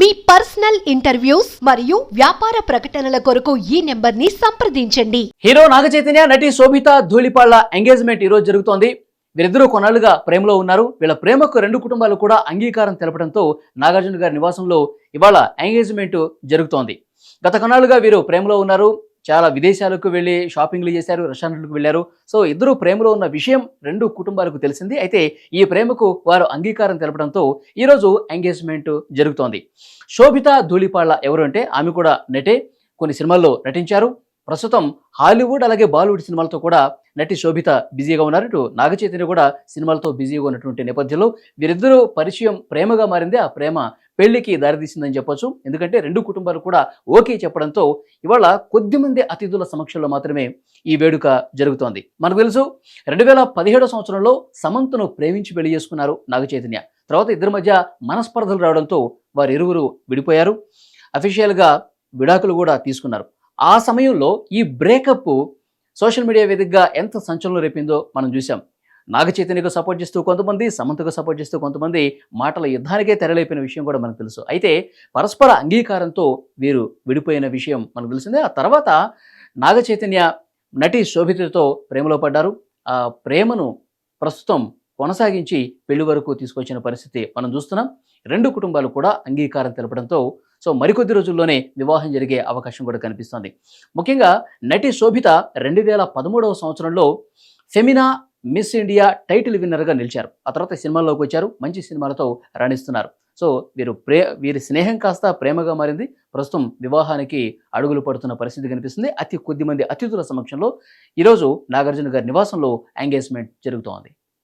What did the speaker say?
మీ personal interviews మరియు వ్యాపార ప్రకటనల కొరకు ఈ నెంబర్ని సంప్రదించండి. హీరో నాగ చైతన్య నటి శోభిత ధూళిపాళ్ళ ఎంగేజ్మెంట్ ఈరోజు జరుగుతోంది. వీరిద్దరూ కొన్నాళ్ళుగా ప్రేమలో ఉన్నారు. వీళ్ళ ప్రేమకు రెండు కుటుంబాలు కూడా అంగీకారం తెలపడంతో నాగార్జున గారి నివాసంలో ఇవాళ ఎంగేజ్మెంట్ జరుగుతోంది. గత కొన్నాళ్ళుగా వీరు ప్రేమలో ఉన్నారు. చాలా విదేశాలకు వెళ్ళి షాపింగ్లు చేశారు రెస్టారెంట్లకు వెళ్ళారు. సో ఇద్దరు ప్రేమలో ఉన్న విషయం రెండు కుటుంబాలకు తెలిసింది. అయితే ఈ ప్రేమకు వారు అంగీకారం తెలపడంతో ఈరోజు ఎంగేజ్మెంట్ జరుగుతోంది. శోభిత ధూళిపాళ్ళ ఎవరు అంటే ఆమె కూడా నటే కొన్ని సినిమాల్లో నటించారు. ప్రస్తుతం హాలీవుడ్ అలాగే బాలీవుడ్ సినిమాలతో కూడా నటి శోభిత బిజీగా ఉన్నారు. ఇటు నాగచైతన్య కూడా సినిమాలతో బిజీగా ఉన్నటువంటి నేపథ్యంలో వీరిద్దరూ పరిచయం ప్రేమగా మారింది. ఆ ప్రేమ పెళ్ళికి దారితీసిందని చెప్పొచ్చు. ఎందుకంటే రెండు కుటుంబాలు కూడా ఓకే చెప్పడంతో ఇవాళ కొద్దిమంది అతిథుల సమక్షంలో మాత్రమే ఈ వేడుక జరుగుతోంది. మనకు తెలుసు రెండు వేల పదిహేడో సంవత్సరంలో సమంతను ప్రేమించి పెళ్ళి చేసుకున్నారు నాగ చైతన్య తర్వాత ఇద్దరి మధ్య మనస్పర్ధలు రావడంతో వారు ఇరువురు విడిపోయారు. అఫీషియల్గా విడాకులు కూడా తీసుకున్నారు. ఆ సమయంలో ఈ బ్రేకప్ సోషల్ మీడియా వేదికగా ఎంత సంచలనం రేపిందో మనం చూసాం నాగ చైతన్యకు సపోర్ట్ చేస్తూ కొంతమంది సమంతకు సపోర్ట్ చేస్తూ కొంతమంది మాటల యుద్ధానికే తెరలేపిన విషయం కూడా మనకు తెలుసు. అయితే పరస్పర అంగీకారంతో వీరు విడిపోయిన విషయం మనకు తెలిసిందే. ఆ తర్వాత నాగ చైతన్య నటి శోభితతో ప్రేమలో పడ్డారు. ఆ ప్రేమను ప్రస్తుతం కొనసాగించి పెళ్ళి వరకు తీసుకొచ్చిన పరిస్థితి మనం చూస్తున్నాం. రెండు కుటుంబాలు కూడా అంగీకారం తెలపడంతో సో మరికొద్ది రోజుల్లోనే వివాహం జరిగే అవకాశం కూడా కనిపిస్తోంది. ముఖ్యంగా నటి శోభిత రెండు వేల పదమూడవ సంవత్సరంలో ఫెమినా మిస్ ఇండియా టైటిల్ విన్నర్గా నిలిచారు. ఆ తర్వాత సినిమాల్లోకి వచ్చారు. మంచి సినిమాలతో రాణిస్తున్నారు. సో వీరు ప్రే వీరి స్నేహం కాస్త ప్రేమగా మారింది. ప్రస్తుతం వివాహానికి అడుగులు పడుతున్న పరిస్థితి కనిపిస్తుంది. అతి కొద్దిమంది అతిథుల సమక్షంలో ఈరోజు నాగార్జున గారి నివాసంలో ఎంగేజ్మెంట్ జరుగుతోంది.